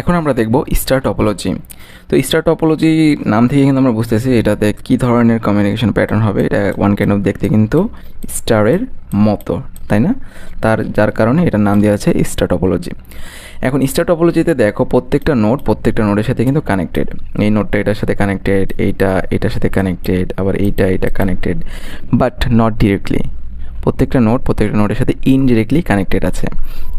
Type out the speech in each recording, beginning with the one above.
এখন আমরা দেখব স্টার টপোলজি তো স্টার টপোলজি নাম থেকে কিন্তু আমরা বুঝতেছি এটাতে কী ধরনের কমিউনিকেশন প্যাটার্ন হবে, এটা ওয়ান কাইন্ড অফ দেখতে কিন্তু স্টারের মতো, তাই না? তার, যার কারণে এটার নাম দেওয়া আছে স্টার টপোলজি এখন স্টার টপোলজিতে দেখো প্রত্যেকটা নোট প্রত্যেকটা নোটের সাথে কিন্তু কানেক্টেড এই নোটটা এটার সাথে কানেক্টেড এইটা, এটার সাথে কানেক্টেড আবার এইটা এটা কানেক্টেড বাট নট ডিরেক্টলি প্রত্যেকটা নোট প্রত্যেকটা নোটের সাথে ইনডিরেক্টলি কানেক্টেড আছে।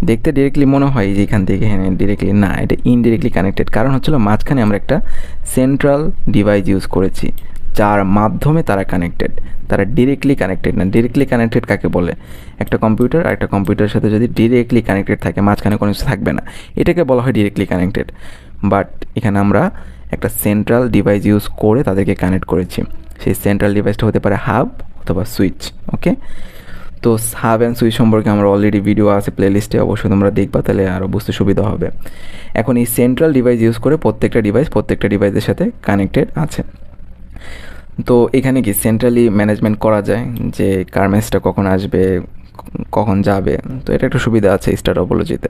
দেখতে ডিরেক্টলি মনে হয় যে এখান থেকে হ্যাঁ ডিরেক্টলি না, এটা ইনডিরেক্টলি কানেক্টেড কারণ হচ্ছিল মাঝখানে আমরা একটা সেন্ট্রাল ডিভাইস ইউজ করেছি, যার মাধ্যমে তারা কানেক্টেড তারা ডিরেক্টলি কানেক্টেড না। ডিরেক্টলি কানেক্টেড কাকে বলে? একটা কম্পিউটার আর একটা কম্পিউটারের সাথে যদি ডিরেক্টলি কানেক্টেড থাকে, মাঝখানে কোনো কিছু থাকবে না। এটাকে বলা হয় ডিরেক্টলি কানেক্টেড বাট এখানে আমরা একটা সেন্ট্রাল ডিভাইস ইউজ করে তাদেরকে কানেক্ট করেছি। সেই সেন্ট্রাল ডিভাইসটা হতে পারে হাব অথবা সুইচ ওকে তো সাব অ্যান্ড সুইচ সম্পর্কে আমার অলরেডি ভিডিও আছে প্লেলিস্টে অবশ্যই তোমরা দেখবা, তাহলে আরও বুঝতে সুবিধা হবে। এখন এই সেন্ট্রাল ডিভাইস ইউজ করে প্রত্যেকটা ডিভাইস প্রত্যেকটা ডিভাইসের সাথে কানেক্টেড আছে। তো এখানে কি সেন্ট্রালি ম্যানেজমেন্ট করা যায়? যে কার মেসটা কখন আসবে কখন যাবে? তো এটা একটা সুবিধা আছে স্টার টপোলজিতে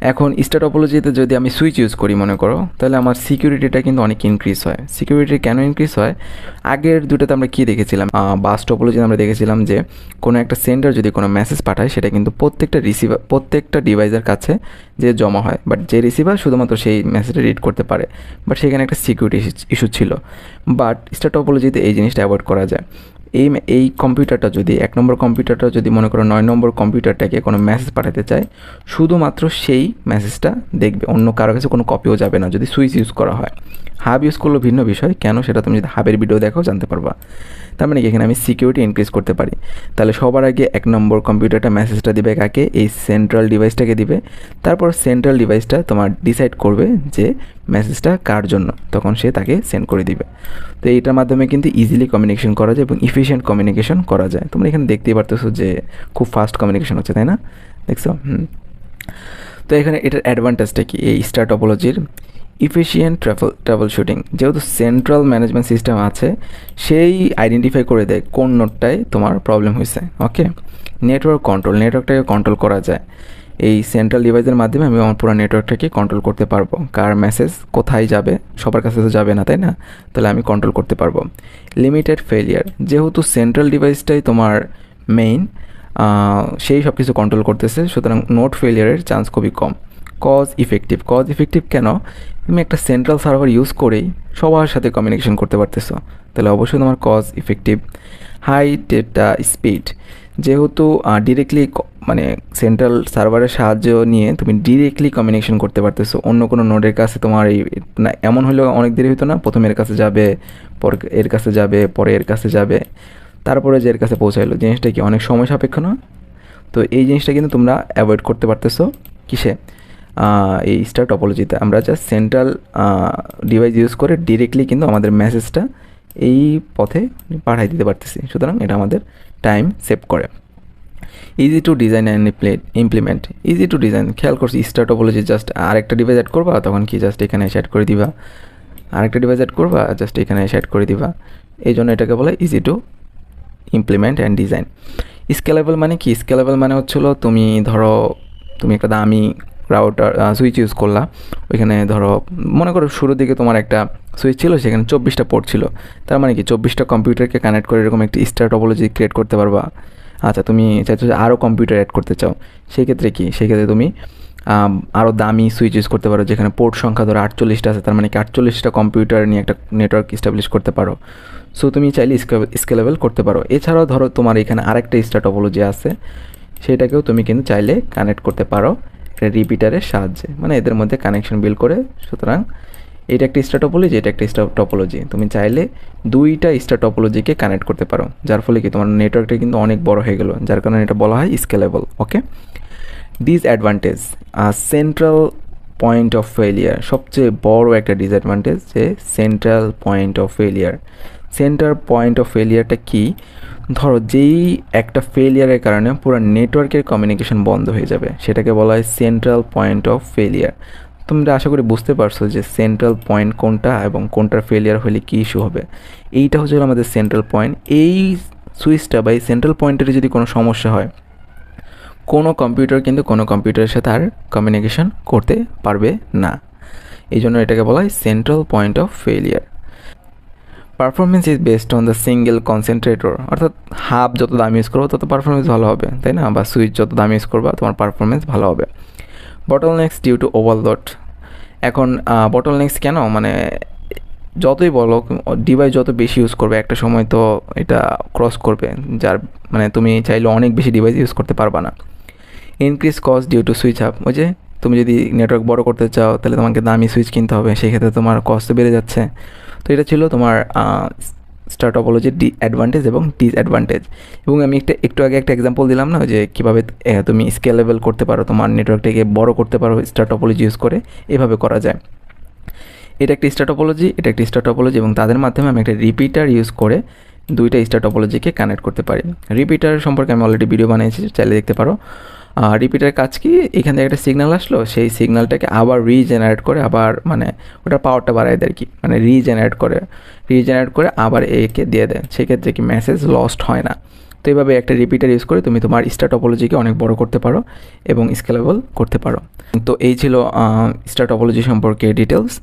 এখন স্টার টপোলজিতে যদি আমি সুইচ ইউজ করি, মনে করো, তাহলে আমার সিকিউরিটিটা কিন্তু অনেক ইনক্রিজ হয়। সিকিউরিটি কেন ইনক্রিজ হয়? আগের দুটোতে আমরা কী দেখেছিলাম? বাস আমরা দেখেছিলাম যে, কোনো একটা সেন্টার যদি কোনো মেসেজ পাঠায়, সেটা কিন্তু প্রত্যেকটা রিসিভার প্রত্যেকটা ডিভাইসের কাছে যে জমা হয় বাট যে রিসিভার শুধুমাত্র সেই মেসেজটা রিড করতে পারে। বাট সেখানে একটা সিকিউরিটি ইস্যু ছিল। বাট স্টার টপোলজিতে এই জিনিসটা অ্যাভয়েড করা যায়। এই এই কম্পিউটারটা যদি, এক নম্বর কম্পিউটারটা যদি মনে করো নয় নম্বর কম্পিউটারটাকে কোনো মেসেজ পাঠাতে চায়, শুধুমাত্র সেই মেসেজটা দেখবে, অন্য কারও কাছে কোনো কপিও যাবে না, যদি সুইচ ইউজ করা হয়। হাব ইউজ করলেও ভিন্ন বিষয়, কেন সেটা তুমি যদি হাবের ভিডিও দেখো জানতে পারবা। তার মানে এখানে আমি সিকিউরিটি ইনক্রিজ করতে পারি। তাহলে সবার আগে এক নম্বর কম্পিউটারটা মেসেজটা দিবে কাকে? এই সেন্ট্রাল ডিভাইসটাকে দিবে। তারপর সেন্ট্রাল ডিভাইসটা তোমার ডিসাইড করবে যে মেসেজটা কার জন্য। তখন সে তাকে সেন্ড করে দিবে। তো এইটার মাধ্যমে কিন্তু ইজিলি কমিউনিকেশন করা যায় এবং ইফিশিয়েন্ট কমিউনিকেশন করা যায়। তোমরা এখানে দেখতেই পারতেছো যে খুব ফাস্ট কমিউনিকেশন হচ্ছে, তাই না? দেখছ? হুম। তো এখানে এটার অ্যাডভান্টেজটা কি? এই স্টার টপোলজির ইফিসিয়েন্ট ট্রাভেল ট্রাভেল শুটিং যেহেতু সেন্ট্রাল ম্যানেজমেন্ট সিস্টেম আছে, সেই আইডেন্টিফাই করে দেয় কোন নোটটায় তোমার প্রবলেম হয়েছে ওকে নেটওয়ার্ক কন্ট্রোল নেটওয়ার্কটাকে কন্ট্রোল করা যায়। এই সেন্ট্রাল ডিভাইসের মাধ্যমে আমি আমার পুরো নেটওয়ার্কটাকে কন্ট্রোল করতে পারব। কার মেসেজ কোথায় যাবে, সবার কাছে তো যাবে না, তাই না? তাহলে আমি কন্ট্রোল করতে পারব। লিমিটেড ফেলিয়ার যেহেতু সেন্ট্রাল ডিভাইসটাই তোমার মেইন সেই সব কিছু কন্ট্রোল করতেছে, সুতরাং নোট ফেলিয়ারের চান্স খুবই কম। কজ ইফেক্টিভ কজ ইফেক্টিভ কেন? তুমি একটা সেন্ট্রাল সার্ভার ইউজ করেই সবার সাথে কমিউনিকেশন করতে পারতেছো। তাহলে অবশ্যই তোমার cost effective high data speed যেহেতু ডিরেক্টলি মানে সেন্ট্রাল সার্ভারের সাহায্য নিয়ে তুমি ডিরেক্টলি কমিউনিকেশন করতে পারতেছো। অন্য কোনো নোডের কাছে তোমার এই, না, এমন হলেও অনেক দেরি হতো না। প্রথমে এর কাছে যাবে, পর এর কাছে যাবে, পরে এর কাছে যাবে। তারপরে যে এর কাছে পৌঁছাইলো। জিনিসটা কি অনেক সময় সাপেক্ষ না তো এই জিনিসটা কিন্তু তোমরা অ্যাভয়েড করতে পারতেছো। কিসে? এই স্টার টপোলজিতে আমরা জাস্ট সেন্ট্রাল ডিভাইস ইউজ করে ডিরেক্টলি কিন্তু আমাদের মেসেজটা এই পথে পাঠাই দিতে পারতেছি। সুতরাং এটা আমাদের টাইম সেভ করে। Easy to design and implement easy to design খেয়াল করছি স্টার টপোলজি জাস্ট আরেকটা ডিভাইস অ্যাড করবা তখন কি জাস্ট এখানে অ্যাড করে দিবা? আরেকটা ডিভাইস অ্যাড করবা জাস্ট এখানে অ্যাড করে দিবা। এই জন্য এটাকে বলে easy to implement and design scalable মানে কি? স্কেলেবল মানে হচ্ছিল তুমি ধরো, তুমি একটা দামি রাউটার সুইচ ইউজ করলা। ওইখানে ধরো, মনে করো শুরুর দিকে তোমার একটা সুইচ ছিল, সেখানে চব্বিশটা পোর্ট ছিল। তার মানে কি? চব্বিশটা কম্পিউটারকে কানেক্ট করে এরকম একটি স্টার টপোলজি ক্রিয়েট করতে পারবা। আচ্ছা তুমি চাইছো যে আরও কম্পিউটার অ্যাড করতে চাও, সেক্ষেত্রে কি? সেক্ষেত্রে তুমি আরও দামি সুইচ ইউজ করতে পারো, যেখানে পোর্ট সংখ্যা ধরো আটচল্লিশটা আছে, তার মানে কি আটচল্লিশটা কম্পিউটার নিয়ে একটা নেটওয়ার্ক ইস্টাবলিশ করতে পারো। সো তুমি চাইলে স্কেলেবল করতে পারো। এছাড়াও ধরো তোমার এখানে আরেকটা স্টার আছে, সেটাকেও তুমি কিন্তু চাইলে কানেক্ট করতে পারো রিপিটারের সাহায্যে। মানে এদের মধ্যে কানেকশন বিল করে, সুতরাং এটা একটা স্টার টপোলজি এটা একটা স্টার টপোলজি তুমি চাইলে দুইটা স্টার টপোলজিকে কানেক্ট করতে পারো, যার ফলে কি তোমার নেটওয়ার্কটা কিন্তু অনেক বড় হয়ে গেলো, যার কারণে এটা বলা হয় scalable okay disadvantage central point of failure সবচেয়ে বড় একটা ডিসঅ্যাডভান্টেজ যে central point of failure center point of ফেলিয়ারটা কী? ধরো যেই একটা ফেলিয়ারের কারণে পুরো নেটওয়ার্কের কমিউনিকেশন বন্ধ হয়ে যাবে, সেটাকে বলা হয় সেন্ট্রাল পয়েন্ট অফ ফেলিয়ার তোমরা আশা করি বুঝতে পারছ যে সেন্ট্রাল পয়েন্ট কোনটা এবং কোনটার ফেলিয়ার হলে কী ইস্যু হবে। এইটা হচ্ছে আমাদের সেন্ট্রাল পয়েন্ট এই সুইচটা বা এই সেন্ট্রাল পয়েন্টের যদি কোনো সমস্যা হয়, কোনো কম্পিউটার কিন্তু কোনো কম্পিউটারের সাথে আর কমিউনিকেশন করতে পারবে না। এই জন্য এটাকে বলা হয় central point of failure performance is based on the single concentrator অর্থাৎ হাব যত দাম ইউজ করব, তত পারফরমেন্স ভালো হবে, তাই না? বা সুইচ যত দাম ইউজ করবা, তোমার পারফরমেন্স ভালো হবে। Bottleneck due to overload এখন বটল নেক্সট কেন? মানে যতই বলো ডিভাইস যত বেশি ইউজ করবে, একটা সময় তো এটা ক্রস করবে, যার মানে তুমি চাইলে অনেক বেশি ডিভাইস ইউজ করতে পারবা না। Increase cost due to switch up ওই যে, তুমি যদি নেটওয়ার্ক বড় করতে চাও, তাহলে তোমাকে দামি সুইচ কিনতে হবে, সেক্ষেত্রে তোমার কস্ট বেড়ে যাচ্ছে। তো এটা ছিল তোমার স্টার টপোলজির ডি অ্যাডভান্টেজ এবং ডিসঅ্যাডভান্টেজ এবং আমি একটা, একটু আগে একটা এক্সাম্পল দিলাম না, যে কীভাবে তুমি স্কেলেবল করতে পারো, তোমার নেটওয়ার্কটাকে বড় করতে পারো স্টার টপোলজি ইউজ করে, এভাবে করা যায়। এটা একটি স্টার টপোলজি এটা একটি স্টার টপোলজি এবং তাদের মাধ্যমে আমি একটা রিপিটার ইউজ করে দুইটা স্টার টপোলজিকে কানেক্ট করতে পারি। রিপিটার সম্পর্কে আমি অলরেডি ভিডিও বানিয়েছি, চাইলে দেখতে পারো। রিপিটার কাজ কি? এখান থেকে একটা সিগনাল আসলো, সেই সিগনালটাকে আবার রিজেনারেট করে আবার মানে ওটার পাওয়ারটা বাড়ায় দেয় আর কি। মানে রিজেনারেট করে রিজেনারেট করে আবার একে দিয়ে দেয়। সেক্ষেত্রে কি মেসেজ লস্ট হয় না। তো এইভাবে একটা রিপিটার ইউজ করে তুমি তোমার স্টার টপোলজিকে অনেক বড় করতে পারো এবং স্কেলেবল করতে পারো। তো এই ছিল স্টার টপোলজি সম্পর্কে ডিটেলস